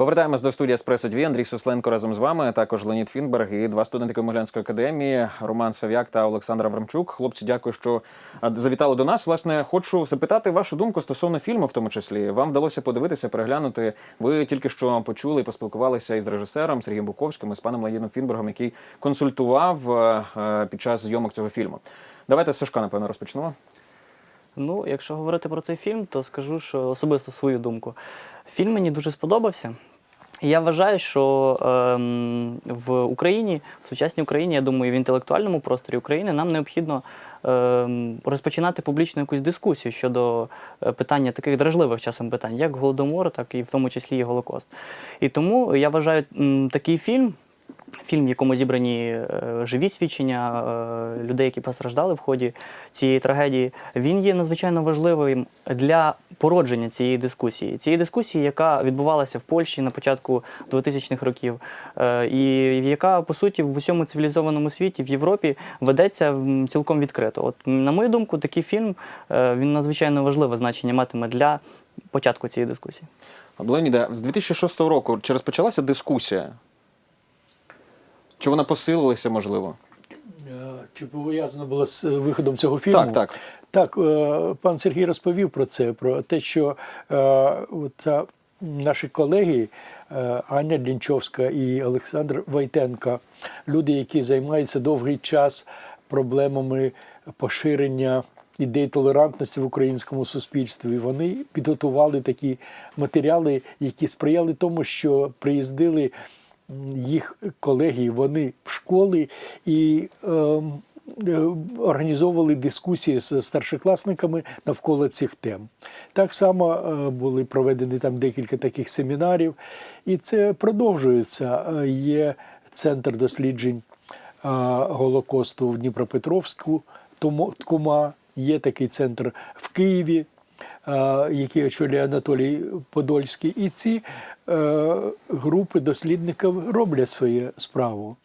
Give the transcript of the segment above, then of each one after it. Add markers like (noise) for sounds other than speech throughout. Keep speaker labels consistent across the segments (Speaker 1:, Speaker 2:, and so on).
Speaker 1: Повертаємось до студії Еспресо 2. Андрій Сусленко разом з вами. Також Леонід Фінберг і два студенти Комилянської академії Роман Сав'як та Олександр Аврамчук. Хлопці, дякую, що завітали до нас. Власне, хочу запитати вашу думку стосовно фільму, в тому числі. Вам вдалося подивитися, переглянути. Ви тільки що почули і поспілкувалися із режисером Сергієм Буковським і з паном Леонідом Фінбергом, який консультував е, е, під час зйомок цього фільму. Давайте Сашка, напевно, розпочнемо.
Speaker 2: Ну, якщо говорити про цей фільм, то скажу, що особисто свою думку. Фільм мені дуже сподобався. І я вважаю, що ем, в Україні, в сучасній Україні, я думаю, в інтелектуальному просторі України нам необхідно ем, розпочинати публічну якусь дискусію щодо е, питання таких дражливих часом питань, як Голодомор, так і в тому числі і Голокост. І тому я вважаю такий фільм. Фільм, в якому зібрані е, живі свідчення е, людей, які постраждали в ході цієї трагедії, він є надзвичайно важливим для породження цієї дискусії. Цієї дискусії, яка відбувалася в Польщі на початку 2000-х років, е, і яка по суті в усьому цивілізованому світі в Європі ведеться цілком відкрито. От на мою думку, такий фільм він надзвичайно важливе значення матиме для початку цієї дискусії.
Speaker 1: Леоніда, з 2006 року чи розпочалася дискусія? Чи вона посилилася, можливо?
Speaker 3: Е, Чи пов'язано було з е, виходом цього фільму?
Speaker 1: Так, так.
Speaker 3: Так, е, пан Сергій розповів про це, про те, що от, наші колеги Аня Лінчовська і Олександр Войтенко, люди, які займаються довгий час проблемами поширення ідей толерантності в українському суспільстві, вони підготували такі матеріали, які сприяли тому, що приїздили їх колеги, вони в школи і. ем, е, організовували дискусії з старшокласниками навколо цих тем. Так само е, були проведені там декілька таких семінарів, і це продовжується. Е, Є центр досліджень е, Голокосту в Дніпропетровську, ткума, є такий центр в Києві. Е, Який очолює Анатолій Подольський, і ці е, групи дослідників роблять свою справу.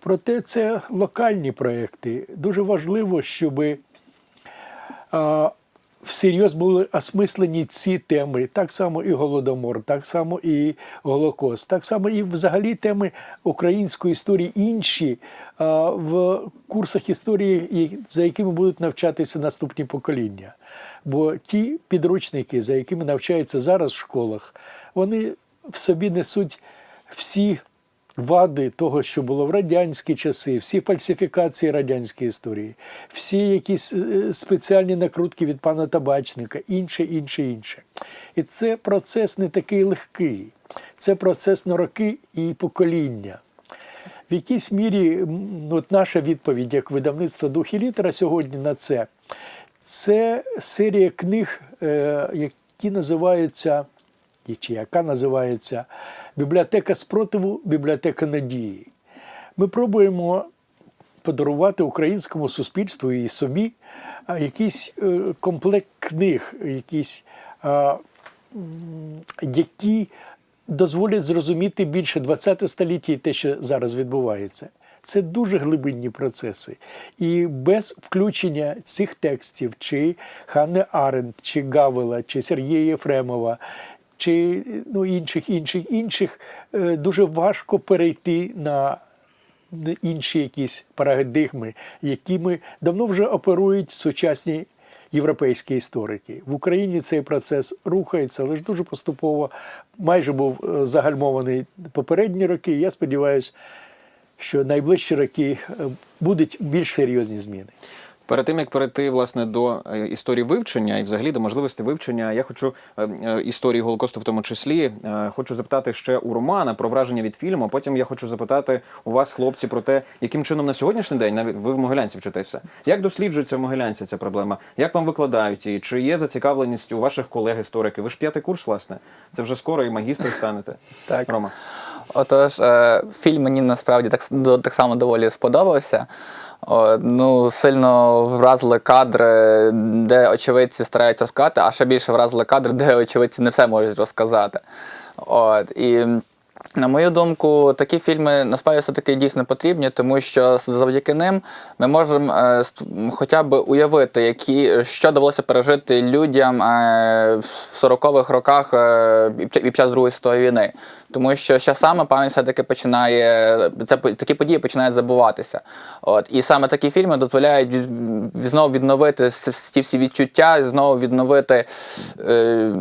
Speaker 3: Проте це локальні проекти. Дуже важливо, щоб а, всерйоз були осмислені ці теми. Так само і Голодомор, так само і Голокост, так само і взагалі теми української історії інші в курсах історії, за якими будуть навчатися наступні покоління. Бо ті підручники, за якими навчаються зараз в школах, вони в собі несуть всі вади того, що було в радянські часи, всі фальсифікації радянської історії, всі якісь е, спеціальні накрутки від пана табачника, інше, інше, інше. І це процес не такий легкий. Це процес на роки і покоління. В якійсь мірі от наша відповідь як видавництво дух і літера сьогодні на це. Це серія книг, е, які називаються, чи яка називається Бібліотека спротиву, бібліотека надії. Ми пробуємо подарувати українському суспільству і собі якийсь е, комплект книг, якісь, які дозволять зрозуміти більше ХХ століття і те, що зараз відбувається. Це дуже глибинні процеси. І без включення цих текстів, чи Ханни Аренд, чи Гавела, чи Сергія Єфремова, чи ну, інших, інших, інших, е, дуже важко перейти на інші якісь парадигми, якими давно вже оперують сучасні європейські історики. В Україні цей процес рухається, але ж дуже поступово майже був е, загальмований попередні роки. Я сподіваюся, що найближчі роки е, будуть більш серйозні зміни.
Speaker 1: Перед тим як перейти власне до е, історії вивчення і взагалі до можливості вивчення, я хочу е, е, історії Голокосту в тому числі. Хочу запитати ще у Романа про враження від фільму. Потім я хочу запитати у вас, хлопці, про те, яким чином на сьогоднішній день навіть ви в Могилянці вчитеся. Як досліджується в Могилянці ця проблема? Як вам викладають її? Чи є зацікавленість у ваших колег-істориків? Ви ж п'ятий курс, власне. Це вже скоро і магістр станете. (laughs)
Speaker 4: Так.
Speaker 1: Рома.
Speaker 4: Отож, фільм мені насправді так, до- так само доволі сподобався. Ну, сильно вразили кадри, де очевидці стараються розказати, а ще більше вразили кадри, де очевидці не все можуть розказати. От, і На мою думку, такі фільми насправді все-таки дійсно потрібні, тому що завдяки ним ми можемо е, хоча б уявити, які, що довелося пережити людям е, в 40-х роках е, під час Другої світової війни. Тому що ще саме пам'ять все-таки починає, це, такі події починають забуватися. От. І саме такі фільми дозволяють від, знову відновити ці всі відчуття, знову відновити е,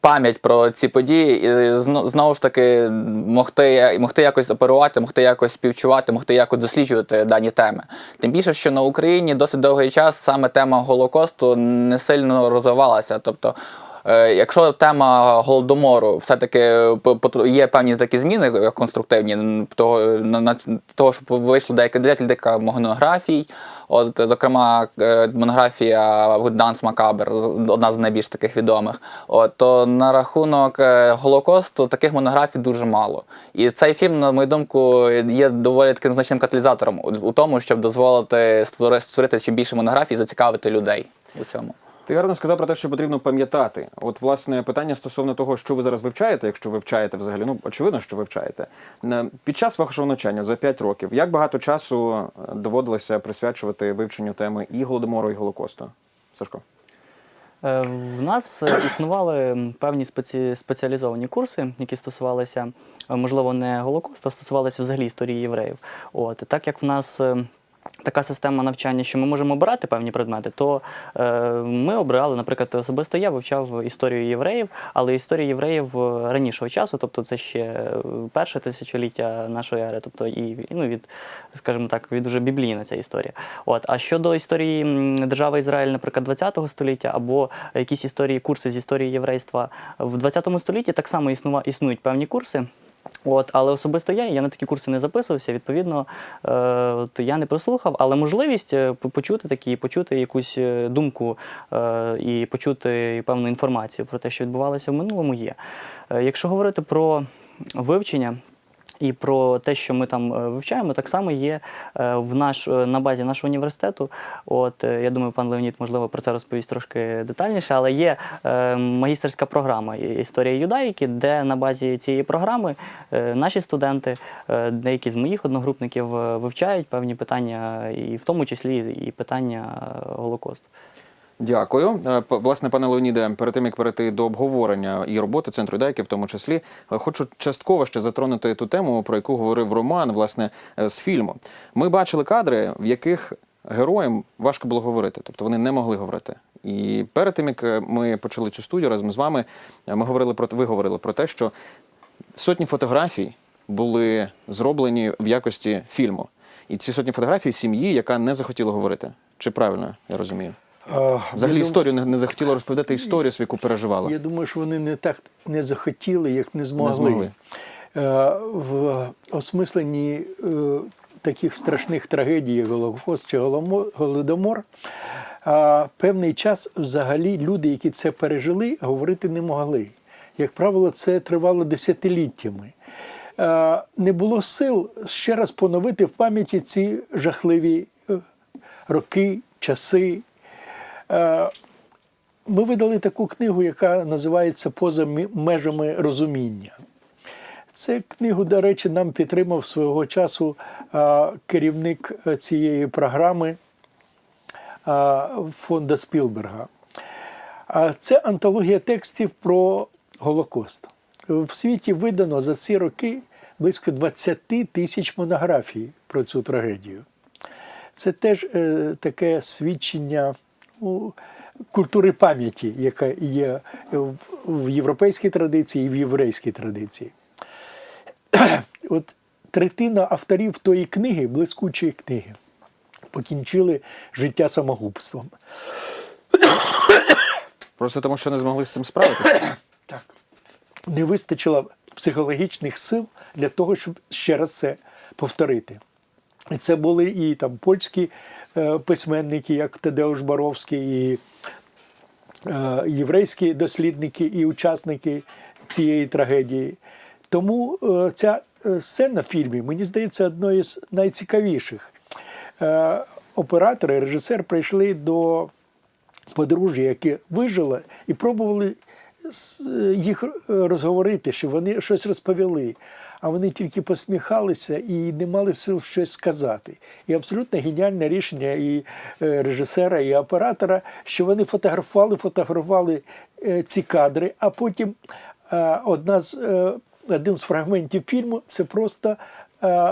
Speaker 4: пам'ять про ці події, і зно- знову ж таки могти, могти якось оперувати, могти якось співчувати, могти якось досліджувати дані теми. Тим більше, що на Україні досить довгий час саме тема Голокосту не сильно розвивалася. Тобто, якщо тема голодомору все-таки по- є певні такі зміни е, конструктивні, того, на, того, що вийшло деяка декілька монографій. От, зокрема, е, монографія Данс Макабер, одна з найбільш таких відомих. От, то на рахунок е, Голокосту таких монографій дуже мало. І цей фільм, на мою думку, є доволі таким значним каталізатором у, тому, щоб дозволити створи- створити чим більше монографій, зацікавити людей у цьому.
Speaker 1: Ти гарно сказав про те, що потрібно пам'ятати. От, власне, питання стосовно того, що ви зараз вивчаєте, якщо вивчаєте взагалі, ну очевидно, що вивчаєте. Е, Під час вашого навчання за 5 років, як багато часу е, доводилося присвячувати вивченню теми і голодомору, і голокосту? Сашко.
Speaker 2: Е, В нас існували певні спеці... спеціалізовані курси, які стосувалися, можливо, не Голокосту, а стосувалися взагалі історії євреїв. От так як в нас. Така система навчання, що ми можемо обирати певні предмети, то е, ми обирали, наприклад, особисто я вивчав історію євреїв, але історію євреїв е, ранішого часу, тобто це ще е, перше тисячоліття нашої ери, тобто і ну, від, скажімо так, від уже біблійна ця історія. От а щодо історії держави Ізраїль, наприклад, 20 століття, або якісь історії, курси з історії єврейства в 20 столітті, так само існува, існують певні курси. От, але особисто я, я на такі курси не записувався. Відповідно, е, то я не прослухав, але можливість е, почути такі, почути якусь е, думку е, і почути певну інформацію про те, що відбувалося в минулому, є. Е, якщо говорити про вивчення. І про те, що ми там е, вивчаємо, так само є е, в наш, е, на базі нашого університету. От я думаю, пан Леонід, можливо, про це розповість трошки детальніше, але є магістерська програма «І- Історія юдаїки, де на базі цієї програми наші студенти, деякі з моїх одногрупників вивчають певні питання, і в тому числі і питання Голокосту.
Speaker 1: Дякую. Е, Власне, пане Леоніде, перед тим як перейти до обговорення і роботи центру Дайки, в тому числі, е, хочу частково ще затронути ту тему, про яку говорив Роман, власне, е, з фільму. Ми бачили кадри, в яких героям важко було говорити, тобто вони не могли говорити. І перед тим як ми почали цю студію разом з вами, ми говорили про ви говорили про те, що сотні фотографій були зроблені в якості фільму. І ці сотні фотографій сім'ї, яка не захотіла говорити. Чи правильно я розумію?
Speaker 3: Е,
Speaker 1: Взагалі історію не, не захотіла розповідати історію, свою, яку переживала.
Speaker 3: Я думаю, що вони не так не захотіли, як не змогли.
Speaker 1: змогли.
Speaker 3: Е, В осмисленні е, таких страшних трагедій, як Голокост чи Голодомор, певний час взагалі люди, які це пережили, говорити не могли. Як правило, це тривало десятиліттями. Не було сил ще раз поновити в пам'яті ці жахливі роки, часи. Е, ми видали таку книгу, яка називається Поза межами розуміння. Цю книгу, до речі, нам підтримав свого часу керівник е, цієї програми фонда Спілберга. Це антологія текстів про Голокост. В світі видано за ці роки близько 20 тисяч монографій про цю трагедію. Це теж е, таке свідчення культури пам'яті, яка є в, європейській традиції і в єврейській традиції. (clears throat) От третина авторів тої книги, блискучої книги, покінчили життя самогубством. (coughs)
Speaker 1: Просто тому, що не змогли з цим справитися. (coughs)
Speaker 3: Так. Не вистачило психологічних сил для того, щоб ще раз це повторити. Це були і там польські е, письменники, як Тадеуш Боровський, і е, єврейські дослідники і учасники цієї трагедії. Тому е, ця сцена в фільмі, мені здається, одною з найцікавіших. Оператори, режисер прийшли до подружжя, яке вижило, і пробували їх розговорити, щоб вони щось розповіли. А вони тільки посміхалися і не мали сил щось сказати. І абсолютно геніальне рішення і е, режисера, і оператора, що вони фотографували, фотографували е, ці кадри, а потім е, одна з, один з фрагментів фільму це просто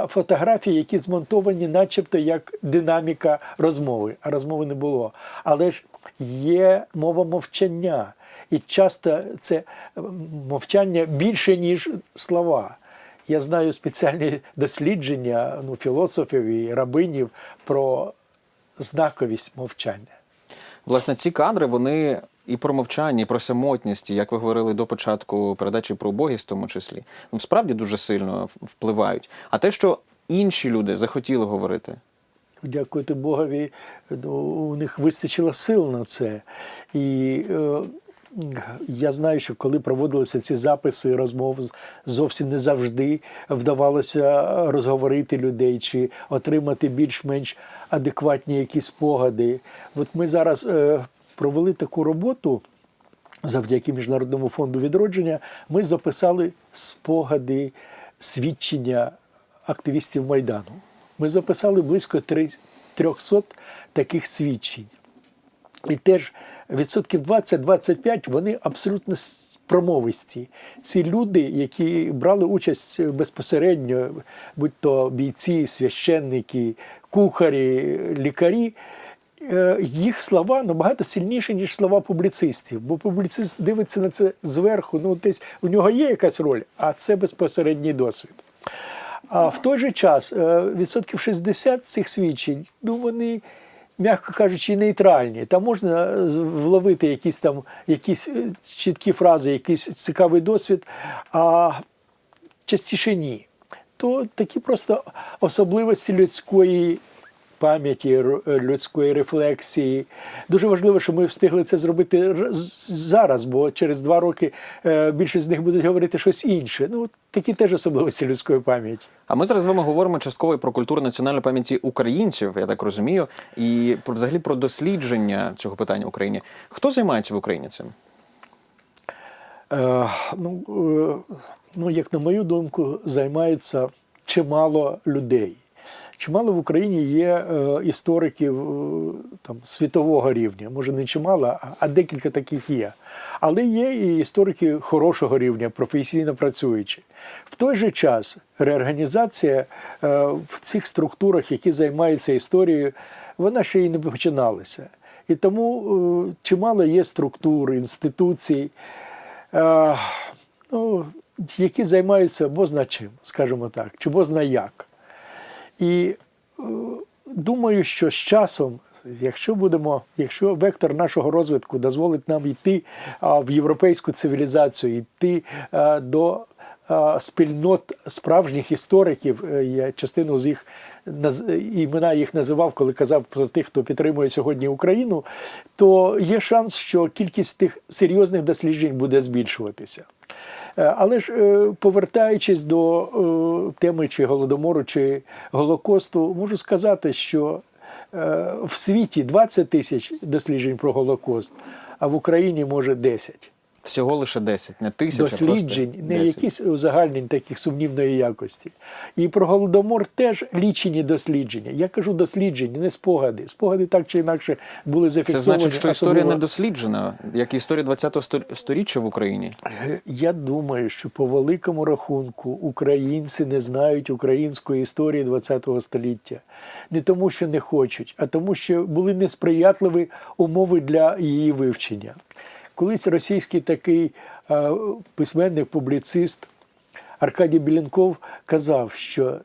Speaker 3: фотографії, які змонтовані, начебто як динаміка розмови, а розмови не було. Але ж є мова мовчання, і часто це мовчання більше, ніж слова. Я знаю спеціальні дослідження ну, філософів і рабинів про знаковість мовчання.
Speaker 1: Власне, ці кадри вони і про мовчання, і про самотність, як ви говорили до початку передачі про убогість, в тому числі, ну справді дуже сильно впливають. А те, що інші люди захотіли говорити,
Speaker 3: Дякувати Богові, ну, у них вистачило сил на це. І е, я знаю, що коли проводилися ці записи розмов, зовсім не завжди вдавалося розговорити людей чи отримати більш-менш адекватні якісь спогади. От ми зараз е, провели таку роботу. Завдяки Міжнародному фонду відродження ми записали спогади, свідчення активістів Майдану. Ми записали близько три- 300 таких свідчень. І теж відсотків 20-25 вони абсолютно промовисті. Ці люди, які брали участь безпосередньо, будь то бійці, священники, кухарі, лікарі, е, їх слова набагато сильніші, ніж слова публіцистів. Бо публіцист дивиться на це зверху, ну десь у нього є якась роль, а це безпосередній досвід. А в той же час е, відсотків 60 цих свідчень, ну вони, м'яко кажучи, нейтральні. Там можна вловити якісь там якісь е, чіткі фрази, якийсь цікавий досвід, а частіше ні. То такі просто особливості людської пам'яті, людської рефлексії. Дуже важливо, що ми встигли це зробити зараз, бо через два роки е, більшість з них будуть говорити щось інше. Ну, такі теж особливості людської пам'яті.
Speaker 1: А ми зараз з вами говоримо частково і про культуру національної пам'яті українців, я так розумію, і про взагалі про дослідження цього питання в Україні. Хто займається в Україні цим?
Speaker 3: Е, ну, е, ну, як на мою думку, займається чимало людей. Чимало в Україні є е, істориків е, там, світового рівня. Може, не чимало, а, декілька таких є. Але є і історики хорошого рівня, професійно працюючі. В той же час реорганізація е, в цих структурах, які займаються історією, вона ще й не починалася. І тому чимало є структур, інституцій, ну, які займаються бозна чим, скажімо так, чи бозна як. І е, думаю, що з часом, якщо будемо, якщо вектор нашого розвитку дозволить нам йти в європейську цивілізацію, йти а, до спільнот справжніх істориків, е, я частину з їх імена їх називав, коли казав про тих, хто підтримує сьогодні Україну, то є шанс, що кількість тих серйозних досліджень буде збільшуватися. Е, Але ж е, повертаючись до е, теми чи голодомору, чи Голокосту, можу сказати, що в світі 20 тисяч досліджень про Голокост, а в Україні може 10
Speaker 1: Всього лише 10, не тисяча,
Speaker 3: досліджень,
Speaker 1: просто
Speaker 3: не
Speaker 1: 10.
Speaker 3: якісь узагальнень таких сумнівної якості. І про голодомор теж лічені дослідження. Я кажу дослідження, не спогади. Спогади так чи інакше були
Speaker 1: Це
Speaker 3: зафіксовані.
Speaker 1: значить, що історія
Speaker 3: особливо-
Speaker 1: не досліджена, як і історія 20-го стор- сторіччя в Україні.
Speaker 3: Я думаю, що по великому рахунку українці не знають української історії ХХ століття. Не тому, що не хочуть, а тому, що були несприятливі умови для її вивчення. Колись російський такий е, письменник, публіцист Аркадій Білянков казав, що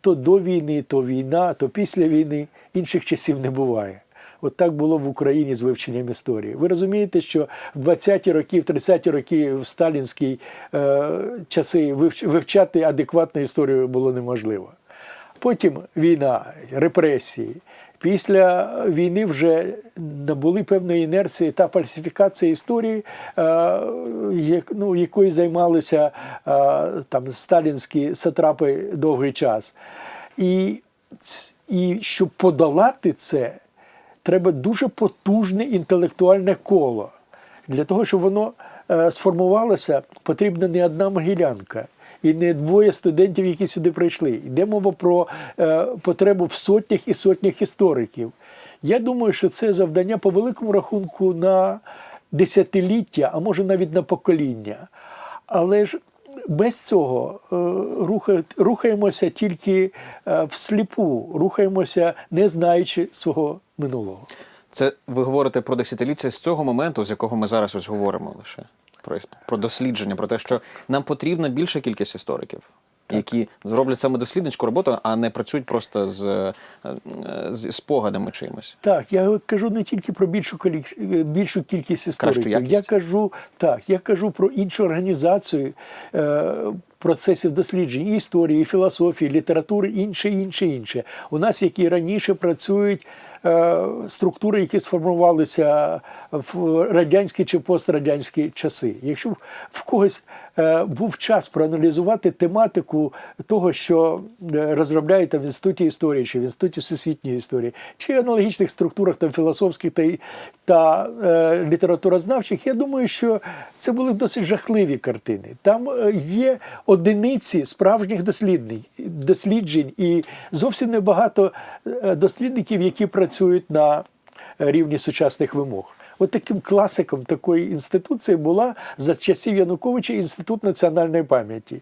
Speaker 3: то до війни, то війна, то після війни інших часів не буває. От так було в Україні з вивченням історії. Ви розумієте, що в 20-ті роки, в 30-ті роки, в сталінські е, часи вивчати адекватну історію було неможливо. Потім війна, репресії. Після війни вже набули певної інерції та фальсифікація історії, е, ну, якою займалися е, там сталінські сатрапи довгий час. І, і щоб подолати це, треба дуже потужне інтелектуальне коло для того, щоб воно е, сформувалася, потрібна не одна могилянка. І не двоє студентів, які сюди прийшли. Йде мова про е, потребу в сотнях і сотнях істориків. Я думаю, що це завдання по великому рахунку на десятиліття, а може навіть на покоління. Але ж без цього е, руха- рухаємося тільки е, всліпу, рухаємося не знаючи свого минулого.
Speaker 1: Це ви говорите про десятиліття з цього моменту, з якого ми зараз ось говоримо лише про, про дослідження, про те, що нам потрібна більша кількість істориків. Які зроблять саме дослідницьку роботу, а не працюють просто з, е, з спогадами чимось.
Speaker 3: Так, я кажу не тільки про більшу е, більшу кількість істориків. Я кажу так, я кажу про іншу організацію е, процесів досліджень і історії, і філософії, літератури, інше, інше, інше. У нас, які раніше працюють структури, які сформувалися в радянські чи пострадянські часи. Якщо в когось е, був час проаналізувати тематику того, що е, розробляєте в інституті історії чи в інституті всесвітньої історії, чи аналогічних структурах там філософських та, та е, літературознавчих, я думаю, що це були досить жахливі картини. Там е, є одиниці справжніх дослідень, досліджень, і зовсім небагато е, дослідників, які працюють на рівні сучасних вимог. От таким класиком такої інституції була за часів Януковича інститут національної пам'яті,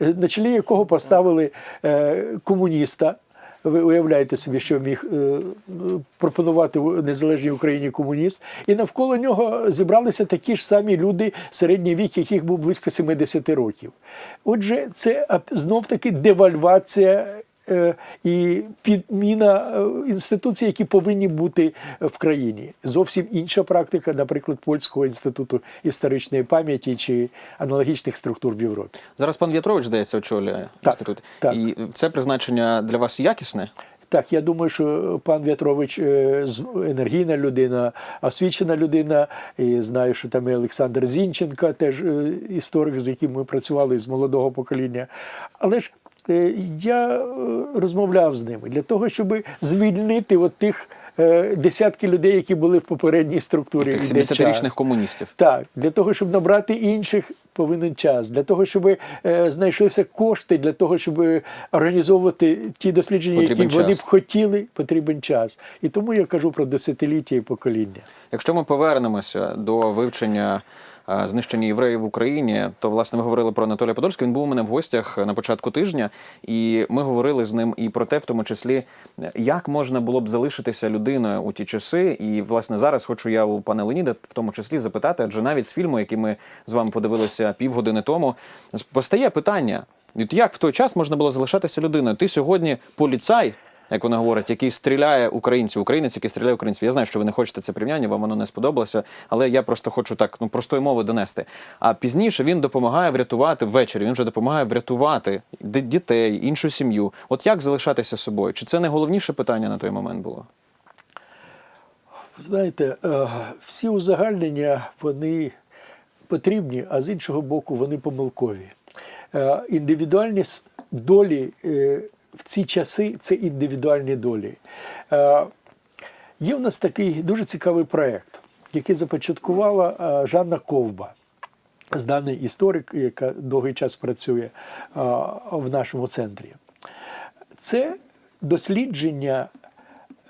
Speaker 3: на чолі якого поставили е, комуніста. Ви уявляєте собі, що міг е, пропонувати в незалежній Україні комуніст, і навколо нього зібралися такі ж самі люди, середній вік, яких був близько 70 років. Отже, це знов таки девальвація і підміна е, інституцій, які повинні бути в країні. Зовсім інша практика, наприклад, Польського інституту історичної пам'яті чи аналогічних структур в Європі.
Speaker 1: Зараз пан В'ятрович, здається, очолює
Speaker 3: Так,
Speaker 1: інститут.
Speaker 3: так.
Speaker 1: І це призначення для вас якісне?
Speaker 3: Так, я думаю, що пан В'ятрович е, енергійна людина, освічена людина. І знаю, що там і Олександр Зінченка, теж е, історик, з яким ми працювали з молодого покоління. Але ж е, я е, розмовляв з ними для того, щоб звільнити от тих е, десятки людей, які були в попередній структурі.
Speaker 1: Тих 70-річних комуністів.
Speaker 3: Так, для того, щоб набрати інших, повинен час. Для того, щоб е, знайшлися кошти, для того, щоб організовувати ті дослідження,
Speaker 1: Потрібен
Speaker 3: які вони б хотіли, потрібен час. І тому я кажу про десятиліття і покоління.
Speaker 1: Якщо ми повернемося до вивчення е, знищення євреїв в Україні, то власне ми говорили про Анатолія Подольського. Він був у мене в гостях на початку тижня, і ми говорили з ним і про те, в тому числі, як можна було б залишитися людиною у ті часи. І власне зараз хочу я у пана Леніда в тому числі запитати, адже навіть з фільму, який ми з вами подивилися півгодини тому, постає питання: як в той час можна було залишатися людиною? Ти сьогодні поліцай. Як вони говорять, який стріляє українців, українець, який стріляє українців. Я знаю, що ви не хочете це порівняння, вам воно не сподобалося, але я просто хочу так ну простої мови донести. А пізніше він допомагає врятувати ввечері. Він вже допомагає врятувати дітей, іншу сім'ю. От як залишатися собою? Чи це не головніше питання на той момент було?
Speaker 3: Знаєте, е, всі узагальнення вони потрібні, а з іншого боку, вони помилкові. Е, Індивідуальні долі е, в ці часи це індивідуальні долі. Е, Є в нас такий дуже цікавий проєкт, який започаткувала е, Жанна Ковба. Зданий історик, яка довгий час працює а, в нашому центрі. Це дослідження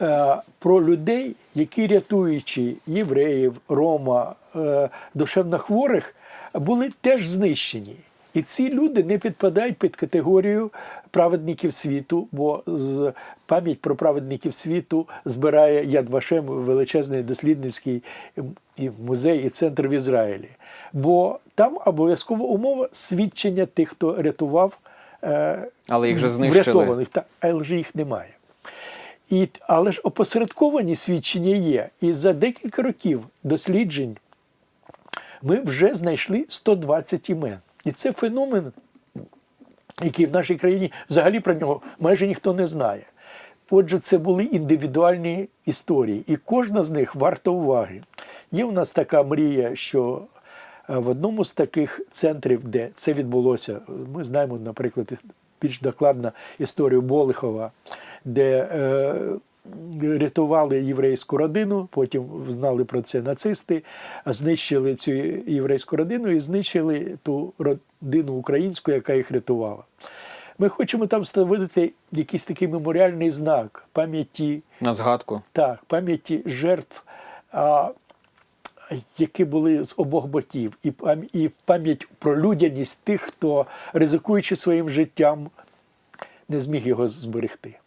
Speaker 3: е, про людей, які рятуючи євреїв, рома, е, душевнохворих, були теж знищені. І ці люди не підпадають під категорію праведників світу, бо з пам'ять про праведників світу збирає Яд Вашем величезний дослідницький і музей, і центр в Ізраїлі. Бо там обов'язкова умова свідчення тих, хто рятував. е,
Speaker 1: Але їх же знищили.
Speaker 3: Врятованих, але ж їх немає. І, але ж опосередковані свідчення є. І за декілька років досліджень ми вже знайшли 120 імен. І це феномен, який в нашій країні взагалі про нього майже ніхто не знає. Отже, це були індивідуальні історії, і кожна з них варта уваги. Є у нас така мрія, що е, в одному з таких центрів, де це відбулося, ми знаємо, наприклад, більш докладно історію Болихова, де е, рятували єврейську родину, потім знали про це нацисти, знищили цю єврейську родину і знищили ту родину українську, яка їх рятувала. Ми хочемо там встановити якийсь такий меморіальний знак пам'яті
Speaker 1: На згадку.
Speaker 3: так, пам'яті жертв, а, які були з обох боків, і, і пам'ять про людяність тих, хто, ризикуючи своїм життям, не зміг його зберегти.